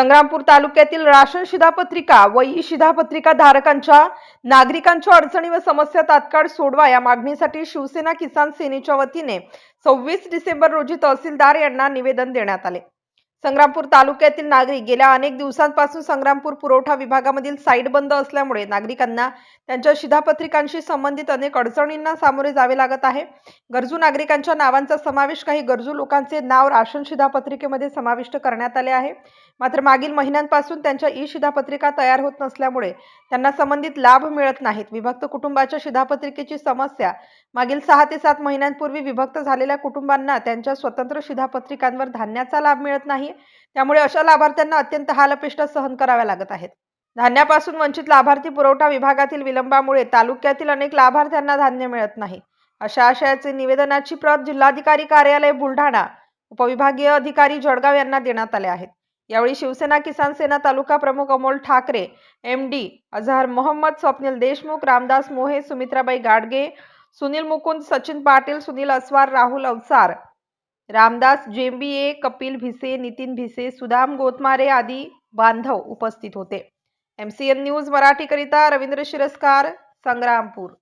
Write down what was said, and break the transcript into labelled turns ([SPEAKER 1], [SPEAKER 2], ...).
[SPEAKER 1] संग्रामपूर तालुक्यातील राशन शिधापत्रिका व ई शिधापत्रिका धारकांच्या नागरिकांच्या अडचणी व समस्या तात्काळ सोडवा या मागणीसाठी शिवसेना किसान सेनेच्या वतीने सव्वीस डिसेंबर रोजी तहसीलदार यांना निवेदन देण्यात आले. संग्रामपूर तालुक्यातील नागरिक गेल्या अनेक दिवसांपासून संग्रामपूर पुरवठा विभागामधील साईट बंद असल्यामुळे नागरिकांना त्यांच्या शिधापत्रिकांशी संबंधित अनेक अडचणींना सामोरे जावे लागत आहे. गरजू नागरिकांच्या नावांचा समावेश काही गरजू लोकांचे नाव राशन शिधापत्रिकेमध्ये समाविष्ट करण्यात आले आहे. मात्र मागील महिन्यांपासून त्यांच्या ई शिधापत्रिका तयार होत नसल्यामुळे त्यांना संबंधित लाभ मिळत नाहीत. विभक्त कुटुंबाच्या शिधापत्रिकेची समस्या मागील सहा ते सात महिन्यांपूर्वी विभक्त झालेल्या कुटुंबांना त्यांच्या स्वतंत्र शिधापत्रिकांवर धान्याचा लाभ मिळत नाही. नाही त्यामुळे अशा लाभार्थ्यांना अत्यंत हालअपेष्टा सहन कराव्या लागत आहेत. धान्यापासून वंचित लाभार्थी पुरवठा विभागातील विलंबामुळे तालुक्यातील अनेक लाभार्थ्यांना धान्य मिळत नाही. अशा आशयाचे निवेदनाची प्रत जिल्हाधिकारी कार्यालय बुलढाणा उपविभागीय अधिकारी जळगाव यांना देण्यात आले आहेत. यावेळी शिवसेना किसान सेना तालुका प्रमुख अमोल ठाकरे एम डी अझहर मोहम्मद स्वप्नील देशमुख रामदास मोहे सुमित्राबाई गाडगे सुनील मुकुंद सचिन पाटील सुनील अस्वार राहुल अवसार रामदास जेंबिये कपिल भिसे नितीन भिसे सुदाम गोतमारे आदी बांधव उपस्थित होते. एम सी एन न्यूज मराठीकरिता रवींद्र शिरस्कार संग्रामपूर.